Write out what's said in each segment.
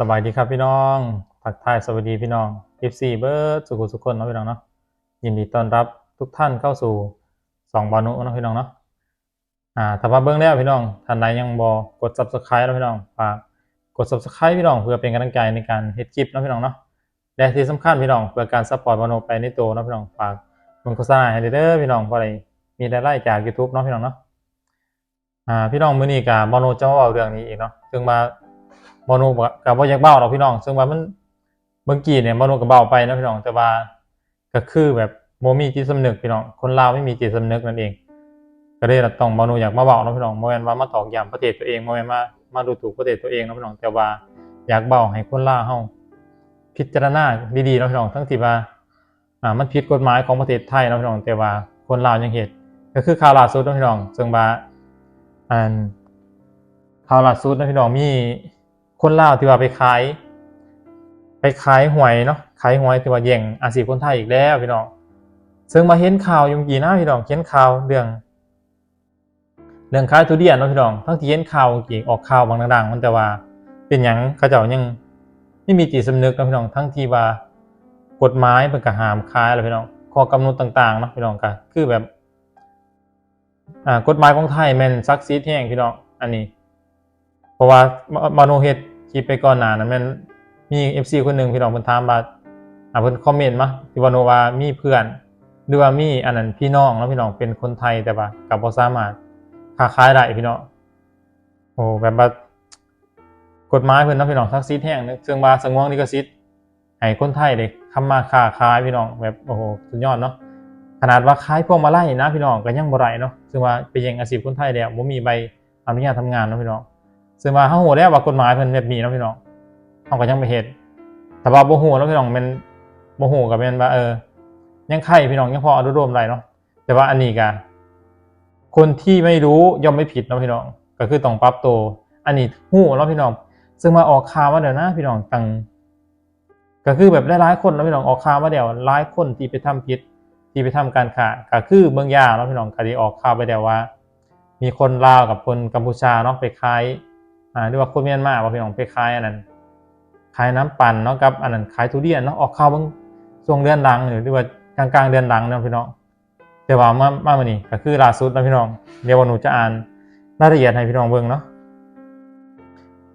สบายดีครับพี่น้องทักทายสวัสดีพี่น้อง FC เบิร์ดสุขุสุขคนเนาะพี่น้องเนาะ ยินดีต้อนรับทุกท่านเข้าสู่สองบอนุเนาะพี่น้องเนาะ อ่าถ้าว่าเบื้องแล้วพี่น้อง ท่านใดยังบอกด subscribe นะพี่น้อง ฝากกด subscribe พี่น้องเพื่อเป็นกำลังใจในการเฮ็ดคลิปเนาะพี่น้องเนาะ และที่สำคัญพี่น้องเพื่อการซัพพอร์ตบอนุไปในตัวเนาะพี่น้อง ฝากมันโฆษณาให้เด้อพี่น้องเพราะอะไรมีรายได้จาก YouTube เนาะพี่น้องเนาะ อ่าพี่น้องมื้อนี้กับบอโนจะมาเว้าเรื่องนี้อีกเนาะซึ่งมา บอโนกับบ่อยากเบ้าหรอกพี่น้อง ซึ่งว่ามันเมื่อกี้เนี่ยบอโนก็เบ้าไปนะพี่น้องแต่ว่าก็คือแบบบ่มีจิตสำนึกพี่น้อง คนลาวไม่มีจิตสำนึกนั่นเอง ก็เลยต้องบอโนอยากมาเว้าเนาพี่น้องบ่แม่นว่ามาตอกย้ำประเทศตัวเองบ่แม่นว่ามาดูถูกประเทศตัวเองนะพี่น้อง แต่ว่าอยากเบ้าให้คนลาวเฮาพิจารณาดีๆเนาะพี่น้องทั้งที่ว่าอ่ามันผิดกฎหมายของประเทศไทยเนาะพี่น้องแต่ว่าคนลาวยังเฮ็ดก็คือข่าวล่าสุดเนาะพี่น้องซึ่งว่าอันข่าวล่าสุดนะพี่น้องมี คนลาวที่ว่าไปขาย ไปขายหวยเนาะขายหวยที่ว่าแย่งอาชีพคนไทยอีกแล้วพี่น้องซึ่งมาเห็นข่าวยุงกี่หนะพี่น้องเห็นข่าวเรื่องเรื่องขายทุเรียนเนาะพี่น้องทั้งที่เห็นข่าวกี่ออกข่าวบางดังๆมันแต่ว่าเป็นหยังเขาเจ้ายังไม่มีจิตสำนึกนะพี่น้องทั้งที่ว่ากฎหมายเป็นกระหามขายอะไรพี่น้องข้อกำหนดต่างๆเนาะพี่น้องก็คือแบบกฎหมายของไทยแม่นซักซีดแห้งพี่น้องอันนี้ เพราะว่ามาโนเฮดคลิปไปก่อนหน้านั้นม่นมี FC คนหนึ่งพี่น้องเพิ่นถามว่าอ่าเพิ่นคอมเมนต์มาที่ว่าโนว่ามีเพื่อนหรือว่ามีอันนั้นพี่น้องแล้วพี่น้องเป็นคนไทยแต่ว่ากับบ่สามารถค้าขายได้พี่น้องโอ้แบบว่ากฎหมายเพิ่นนะพี่น้องซักซีดแห้งนึกซึ่งว่าสงวนลิขสิทธิ์ให้คนไทยได้ทำมาค้าขายพี่น้องแบบโอ้โหสุดยอดเนาะขนาดว่าขายพวงมาลัยนะพี่น้องก็ยังบ่ได้เนาะซึ่งว่าไปยังอาชีพคนไทยแล้วบ่มีใบอนุญาตทำงานเนาะพี่น้อง ซึ่งว่าเฮาฮู้แล้วว่ากฎหมายเพิ่นแบบนี้นะพี่น้องเฮาก็ยังบ่เฮ็ดแต่ว่าบ่ฮู้เนาะพี่น้องมันบ่ฮู้ก็แม่นว่าเออ ยังไข่พี่น้องยังพออนุโลมได้เนาะแต่ว่าอันนี้ก็คนที่ไม่รู้ย่อมไม่ผิดเนาะพี่น้อง ก็คือต้องปรับตัวอันนี้ฮู้เนาะพี่น้อง ซึ่งมาออกข่าวมาเดี๋ยวนะพี่น้องตังก็คือแบบหลายๆคนเนาะพี่น้องออกข่าวมาเดี๋ยวหลายคนที่ไปทำผิดที่ไปทำการค้าก็คือเมืองยาเนาะพี่น้องคดีออกข่าวไปแล้วว่า มีคนลาวกับคนกัมพูชาเนาะไปขาย อ่าหรือว่าคนเมียนมาว่าพี่น้องไปขายอันนั้นขายน้ำปั่นเนาะกับอันนั้นขายทุเรียนเนาะออกข่าวบางช่วงเดือนหลังหรือว่ากลางกลางๆเดือนหลังเนาะพี่น้องแต่ว่ามามาวันนี้ก็คือล่าสุดนะพี่น้องเดี๋ยววันหนูจะอ่านรายละเอียดให้พี่น้องเบิ่งเนาะ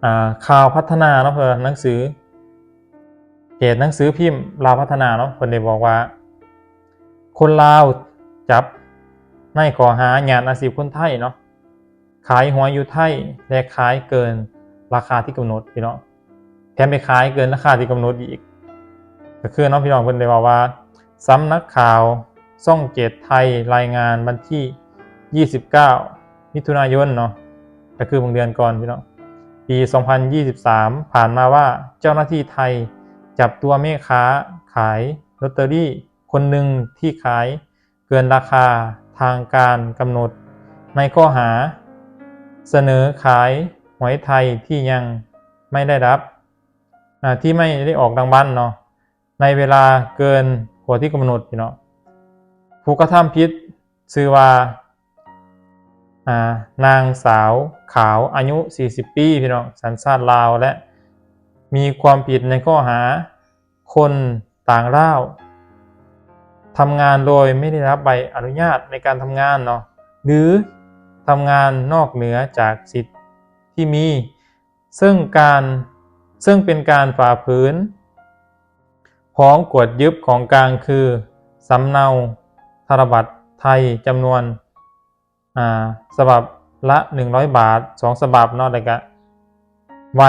อ่าข่าวพัฒนาเนาะเพื่อหนังสือเพจหนังสือพิมพ์ลาวพัฒนาเนาะคนได้บอกว่า คนลาวจับในขอหางานอาชีพคนไทยเนาะ ขายหัวอยู่ไทยและขายเกินราคาที่กำหนดพี่น้องแถมไปขายเกินราคาที่กำหนดอีก ก็คือน้องพี่น้องเพิ่นได้บอกว่าสำนักข่าวซ่องเจ็ไทยรายงานวันที่ 29 มิถุนายนเนาะก็คือเมื่อเดือนก่อนพี่น้องปี 2023 ผ่านมาว่าเจ้าหน้าที่ไทยจับตัวแม่ค้าขายลอตเตอรี่คนหนึ่งที่ขายเกินราคาทางการกำหนดในข้อหา เสนอขายหวยไทยที่ยังไม่ได้รับที่ไม่ได้ออกรางวัลเนาะในเวลาเกินกว่าที่กำหนดเนาะผู้กระทำผิดชื่อว่าอ่า นางสาวขาวอายุ 40 ปีพี่น้องสัญชาติลาวและมีความผิดในข้อหาคนต่างด้าวทำงานโดยไม่ได้รับใบอนุญาตในการทำงานเนาะหรือ ทำงานนอกเหนือจากสิทธิ์ที่มี ซึ่งการซึ่งเป็นการฝ่าฝืนพ้องกวดยึบของกลางคือสำเนาธนบัตรไทยจำนวนอ่าฉบับละ 100 บาท 2ฉบับนาะแล้วก็ใบ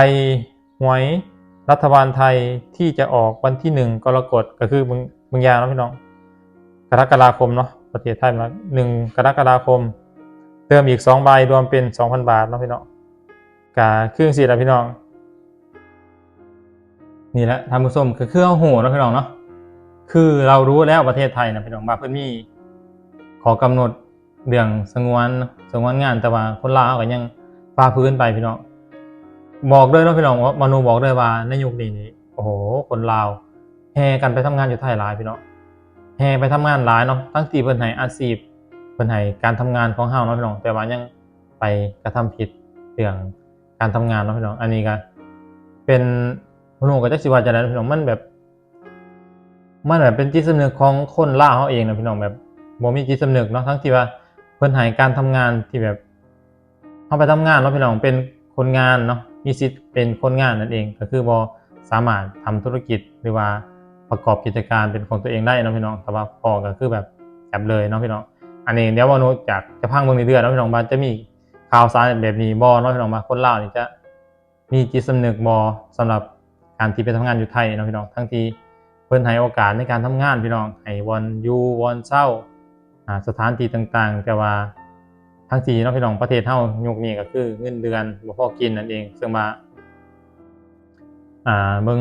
หวยรัฐบาลไทยที่จะออกวันที่ 1 กรกฎก็คือมึงมึงยาเนาะพี่น้องกรกฎาคมเนาะประเทศไทยมาหนึ่งกรกฎาคม ติมอีกสองใบรวมเป็นสองพันบาทเนาะพี่น้องกาเครื่องสีละพี่น้อง นี่แหละทำผู้ชมคือเครื่องหูนะพี่น้องเนาะคือเรารู้แล้วประเทศไทยนะพี่น้องว่าเพิ่อนมีขอกำหนดเรื่องสงวนสงวนงานแต่ว่าคนลาวก็ยังฝ่าพื้นไปพี่น้องบอกด้วยนะพี่น้องว่ามนูบอกด้วยว่าในยุคนี้นี่โอ้โห คนลาวแห่กันไปทำงานอยู่ไทยหลายพี่น้องแห่ไปทำงานหลายเนาะทั้งที่เพิ่นให้อาชีพ เพิ่นให้การทำงานของเฮาเนาะพี่น้อง แต่ว่ายังไปกระทำผิดเรื่องการทำงานเนาะพี่น้อง อันนี้ก็เป็นเป็นบ่รู้ก็จักสิว่าจังได๋พี่น้องมันแบบ มันแบบเป็นจิตสำนึกของคนล่าเฮาเองนะพี่น้องแบบบ่มีจิตสำนึกเนาะทั้งที่ว่าเพิ่นให้การทำงานที่แบบเฮาไปทำงานเนาะพี่น้องเป็นคนงานเนาะมีสิทธิ์เป็นคนงานนั่นเองก็คือบ่สามารถทำธุรกิจหรือว่าประกอบกิจการเป็นของตัวเองได้เนาะพี่น้องแต่ว่าพอก็คือแบบแอบเลยเนาะพี่น้อง อันนี้เดี๋ยวว่าโนจากจะพังเบิ่งเรื่อยๆเนาะพี่น้องว่าจะมีข่าวสารแบบนี้บ่เนาะพี่น้องว่าคนเล่านี่จะมีจิตสำนึกบ่สำหรับการที่ไปทำงานอยู่ไทยเนาะพี่น้องทั้งที่เพิ่นให้โอกาสในการทำงานพี่น้องให้วันอยู่วันเช้าอ่าสถานที่ต่างๆ แต่ว่าทั้งที่เนาะพี่น้องประเทศเฮายุคนี้ก็คือเงินเดือนบ่พอกินนั่นเอง ซึ่งว่าอ่าเบิ่ง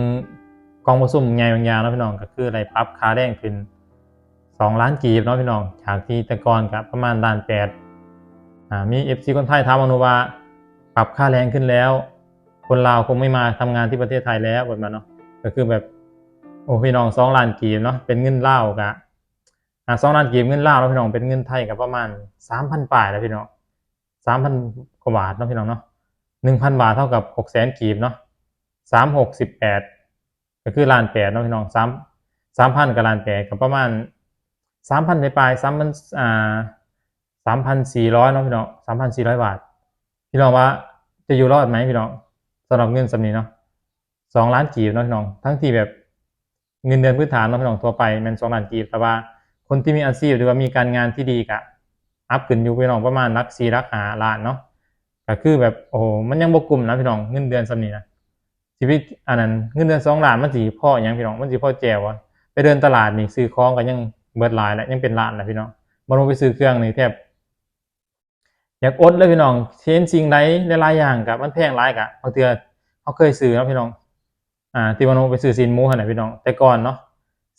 กองประชุมใหญ่บางอย่างเนาะพี่น้องก็คือได้ปรับค่าแรงขึ้น 2 ล้านกีบเนาะพี่น้องจากที่ต่ก่อนก็ประมาณล้านแปดอ่ามี FC คนไทยถามมาหนูว่าปรับค่าแรงขึ้นแล้ว คนลาวคงไม่มาทำงานที่ประเทศไทยแล้วแบบนั้นเนาะก็คือแบบโอ้พี่น้องสองล้านกีบเนาะเป็นเงินลาวกะสองล้านกีบเงินลาวแล้วพี่น้องเป็นเงินไทยกับประมาณสามพันปลายแล้วพี่น้องสามพันกว่าบาทเนาะพี่น้องเนาะหนึ่งพันบาทเท่ากับหกแสนกีบเนาะสามหกสิบแปดก็คือล้านแปดเนาะพี่น้องสามสามพันกับล้านแปดกับประมาณ สามพันปลายสามพันอ่าสามพันสี่ร้อยเนาะพี่น้องสามพันสี่ร้อยบาท พี่น้องว่าจะอยู่รอดไหมพี่น้องสำหรับเงินสำนีเนาะสองล้านกีบเนาะพี่น้อง ทั้งที่แบบเงินเดือนพื้นฐานเนาะพี่น้องทั่วไปมันสองล้านกีบแต่ว่าคนที่มีอาชีพหรือว่ามีการงานที่ดีกะอัพขึ้นอยู่พี่น้องประมาณรักสี่รักหาล้านเนาะก็คือแบบโอ้โหมันยังบกกลุ่มนะพี่น้องเงินเดือนสำนีนะชีวิตอันนั้นเงินเดือนสองล้านมันสีพ่ออย่างพี่น้องมันสีพ่อแจวอะไปเดินตลาดนี่ซื้อของก็ยัง เบิดลายแล้วยังเป็นล้านนะพี่น้องมาลงไปซื้อเครื่องนี่แทบอยากอดเลยพี่น้องเช่นสิ่งใดหลายอย่างกับมันแพงหลายกะบางเทือเขาเคยซื้อเนาะพี่น้อง อ่าที่วันไปซื้อซีนหมูขนาดพี่น้อง แต่ก่อนเนาะ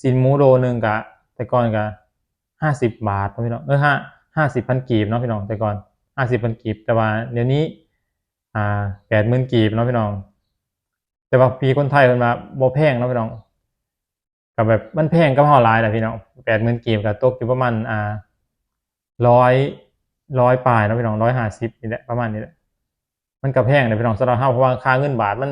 ซีนหมูโลนึงกะ แต่ก่อนกะห้าสิบบาทพี่น้องเออห้าห้าสิบพันกีบเนาะพี่น้องแต่ก่อนห้าสิบพันกีบ แต่ว่าเดี๋ยวนี้อ่าแปดหมื่นกีบเนาะพี่น้อง แต่ว่าพีคนไทยคนมาบ่แพงเนาะพี่น้อง กับแบบมันแพงก็พอหลายแหละพี่น้องแปดหมื่นกีบกับตกอยู่ประมาณอ่าร้อยร้อยปลายนะพี่น้องร้อยห้าสิบนี่แหละประมาณนี้แหละมันก็แพงเลยพี่น้องสำหรับเฮาเพราะว่าค่าเงินบาทมัน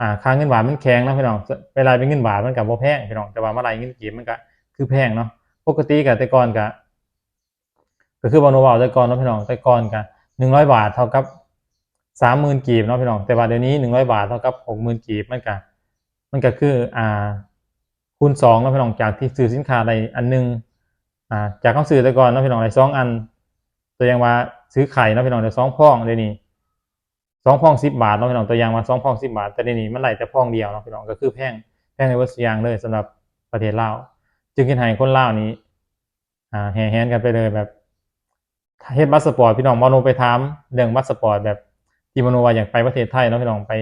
อ่าค่าเงินบาทมันแข็งนะพี่น้องเวลาเป็นเงินบาทมันก็บ่แพงพี่น้องแต่ว่าเมื่อไรเงินกีบมันก็คือแพงเนาะปกติกับแต่ก่อนก็ก็คือบอโนวาแต่ก่อนนะพี่น้องแต่ก่อนก็หนึ่งร้อยบาทเท่ากับสามหมื่นกีบเนาะพี่น้องแต่ว่าเดี๋ยวนี้หนึ่งร้อยบาทเท่ากับหกหมื่นกีบมันก็มันก็คืออ่า คูณสองเนาะพี่น้องจากที่ซื้อสินค้าใดอันหนึงอ่าจากเขาซื้อแต่ก่อนเนาะพี่น้องได้สองอันตัวอย่างว่าซื้อไข่เนาะพี่น้องได้สองพองเดี๋ยวนี้สองพองสิบบาทเนาะพี่น้องตัวอย่างมาสองพองสิบบาท แต่ในนี้มันไหลแต่พองเดียวเนาะพี่น้องก็คือแพงแพงในวัดสยางเลยสำหรับประเทศลาวจึงคิดให้คนลาวนี้อ่าแห่แหนกันไปเลยแบบเฮ็ดบัสสปอร์ตพี่น้องมโนไปถามเรื่องบัสสปอร์ตแบบที่มโนว่าอยากไปประเทศไทยเนาะพี่น้องไป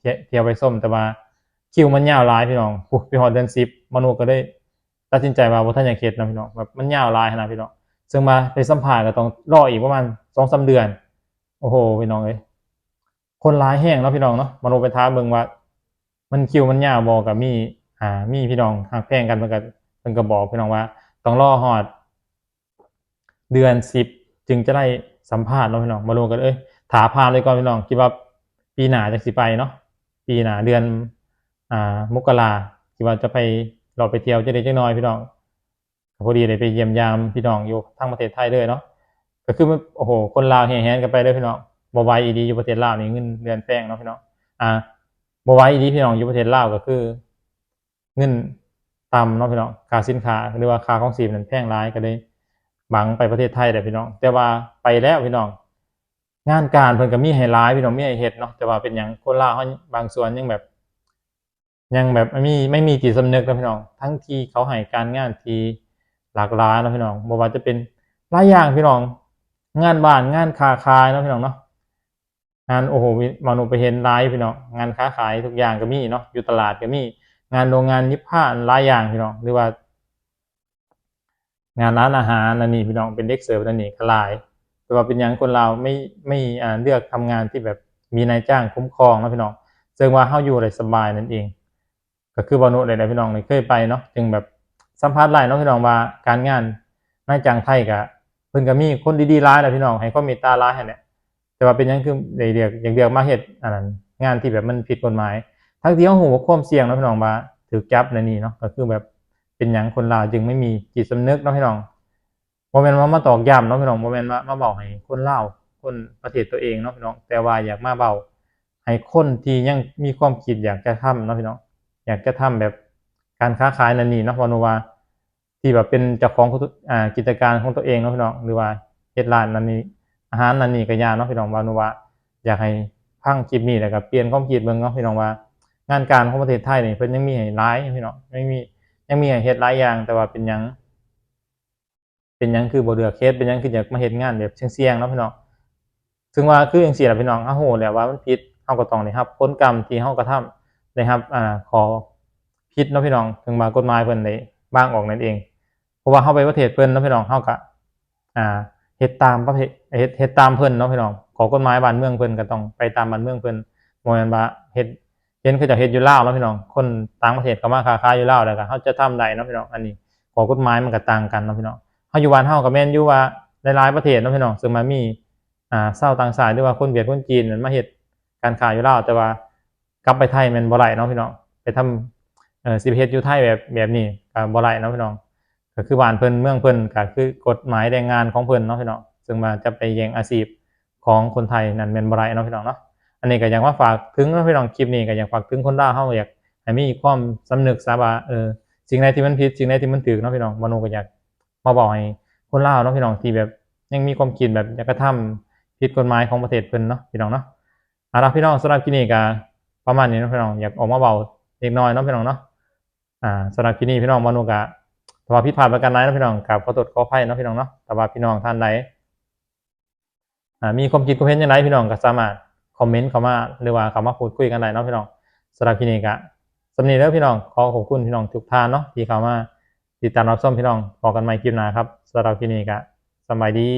เที่ยวไปส้มแต่ว่า คิวมันยาวหลายพี่น้องปุ๊บไปฮอดเดือน10มโนก็ได้ตัดสินใจว่าบ่ทันอยากเฮ็ดนะพี่น้องแบบมันยาวหลายขนาดพี่น้องซึ่งมาไปสัมภาษณ์ก็ต้องรออีกประมาณ2-3เดือน โอ้โหพี่น้องเอ้ยคนร้ายแห้งเนาะพี่น้องเนาะมโนไปท้าเบิ่งว่า มันคิวมันยาวบ่กับมีอ่ามีพี่น้องหักแพงกันเพิ่นก็เพิ่นก็บอกพี่น้องว่า ต้องรอฮอด เดือน10จึงจะได้สัมภาษณ์เนาะพี่น้องมาโนกันเอ้ยถาพามเลยก่อนพี่น้องคิดว่าปีหนาจักสิไปเนาะปีหนาเดือน อ่ามกราคิดว่าจะไปเราไปเที่ยวจะได้จักหน่อยพี่น้องพอดีได้ไปเยี่ยมยามพี่น้องอยู่ทางประเทศไทยเลยเนาะก็คือโอ้โหคนลาวแห่แหนกันไปเลยพี่น้องบไหวอีดีอยู่ประเทศลาวนี่เงินเดือนแพงเนาะพี่น้องอ่าบไหวอีดีพี่น้องอยู่ประเทศลาวก็คือ เงินต่ำเนาะพี่น้องค่าสินค้าหรือว่าค่าของสีมันแพงหลายก็เลยบังไปประเทศไทยแหละพี่น้อง แต่ว่าไปแล้วพี่น้อง งานการเพิ่นก็มีให้หลายพี่น้องมีให้เฮ็ดเนาะแต่ว่าเป็นหยังคนลาวบางส่วนยังแบบ ยังแบบไม่มีไม่มีจิตสำนึกนะพี่น้อง ทั้งที่เขาให้การงานที่หลากหลายนะพี่น้องบ่ว่าจะเป็นหลายอย่างพี่น้อง งานบ้านงานค้าขายนะพี่น้องเนาะงานโอ้โหมาหนูไปเห็นหลายพี่น้องงานค้าขายทุกอย่างก็มีเนาะอยู่ตลาดก็มี งานโรงงานยิบผ้าหลายอย่างพี่น้องหรือว่า งานร้านอาหารนั่นนี่พี่น้องเป็นเด็กเสิร์ฟนั่นนี่ก็หลาย แต่ว่าเป็นอย่างคนเราไม่ไม่เลือกทำงานที่แบบมีนายจ้างคุ้มครองนะพี่น้องซึ่งว่าเฮาอยู่อะได้สบายนั่นเอง ก็คือบอนุเลยนะพี่น้องนี่เคยไปเนาะจึงแบบสัมภาษณ์หลายเนาะพี่น้องว่าการงานนายจ้างไทยก็เพิ่นก็มีคนดีๆหลายแหละพี่น้องให้ความเมตตาหลายหั่นแหละแต่ว่าเป็นยังคือได้เรียกอย่างเดียวมาเฮ็ดอันนั้นงานที่แบบมันผิดกฎหมาย ทั้งที่เขาหูว่าความเสี่ยงเนาะพี่น้องว่าถือจับในนี่เนาะก็คือแบบเป็นหยังคนลาวจึงไม่มีจิตสำนึกเนาะพี่น้องโมเมนต์ว่ามาตอกย้ำเนาะพี่น้องโมเมนต์ว่ามาเบาให้คนลาวคนประเทศตัวเองเนาะพี่น้องแต่ว่าอยากมาเบาให้คนที่ยังมีความคิดอยากจะทำเนาะพี่น้อง อยากจะทำแบบการค้าขายนั่นนี่เนาะวานุวาที่แบบเป็นเจ้าของอ่ากิจการของตัวเองเนาะพี่น้องหรือว่าเฮ็ดร้านนั่นนี่อาหารนั่นนี่ก็ยาเนาะพี่น้องวานุวาอยากให้พังคลิปนี้แล้วก็เปลี่ยนความคิดเบิ่งเนาะพี่น้องว่างานการของประเทศไทยนี่เพิ่นยังมีให้หลายพี่น้องยังมียังมีให้เฮ็ดหลายอย่าง แต่ว่าเป็นหยังเป็นหยังคือบ่เลือกเฮ็ดเป็นหยังคืออยากมาเฮ็ดงานแบบเสี่ยงๆเนาะพี่น้องซึ่งว่าคือจังซี่ล่ะพี่น้องเฮาฮู้แหละว่ามันผิดเฮาก็ต้องได้รับผลกรรมที่เฮากระทำได้รับอ่าขอผิดเนาะพี่น้องถึงว่ากฎหมายเพิ่นได้บ้างออกนั่นเอง เพราะว่าเฮาไปประเทศเพิ่นเนาะพี่น้องเฮาก็อ่าเฮ็ดตามประเทเฮ็ดเฮ็ดตามเพิ่นเนาะพี่น้องขอกฎหมายบ้านเมืองเพิ่นก็ต้องไปตามบ้านเมืองเพิ่นบ่แม่นว่าเฮ็ดเห็นเขาเจะเฮ็ดอยู่ลาวเนาะพี่น้อง คนต่างประเทศก็มาค้าขายอยู่ลาวแล้วก็เขาจะทำได้เนาะพี่น้องอันนี้ขอกฎหมายมันก็ต่างกันเนาะพี่น้องเฮาอยู่บ้านเฮาก็แม่นอยู่ว่าหลายๆประเทศเนาะพี่น้องซึ่งมันมีอ่าชาวต่างชาติหรือว่าคนเวียดคนจีนมันมาเฮ็ดการค้าอยู่ลาวแต่ว่า กลับไปไทยม่นบ่ได้เนาะพี่น้องไปทำเอ่อสิเฮ็ดอยู่ไทยแบบแบบนี้ก็บ่ได้เนาะพี่น้องก็คือบ้านเพิ่นเมืองเพิ่นก็คือกฎหมายแรงงานของเพิ่นเนาะพี่น้องซึ่งมาจะไปแย่งอาชีพของคนไทยนั่นแม่นบ่ได้เนาะพี่น้องเนาะอันนี้ก็อยากว่าฝากถึงพี่น้องคลิปนี้ก็อยากฝากถึงคนลาวเฮาอยากให้มีความสำนึกซะว่าเออสิ่งใดที่มันผิดสิ่งใดที่มันถูกเนาะพี่น้องมโนก็อยากมาบอกให้คนลาวเนาะพี่น้องที่แบบยังมีความคิดแบบอยากกระทำผิดกฎหมายของประเทศเพิ่นเนาะพี่น้องเนาะเอาล่ะพี่น้องสำหรับคลิปนี้ก็ ประมาณนี้นะพี่น้องอยากออกมาเบาเล็กน้อยเนาะพี่น้องเนาะอ่าสำหรับคลิปนี้พี่น้องมโนก็ถ้าว่าผิดพลาดประการใดเนาะพี่น้องกราบขอโทษขออภัยเนาะพี่น้องเนาะแต่ว่าพี่น้องท่านใดอ่ามีความคิดความเห็นยังไงพี่น้องก็สามารถคอมเมนต์เข้ามาหรือว่าเข้ามาพูดคุยกันได้เนาะพี่น้องสำหรับคลิปนี้ก็สำนีแล้วพี่น้องขอขอบคุณพี่น้องทุกท่านเนาะที่เข้ามาติดตามรับชมพี่น้องพอกันใหม่คลิปหน้าครับสำหรับคลิปนี้ก็สบายดี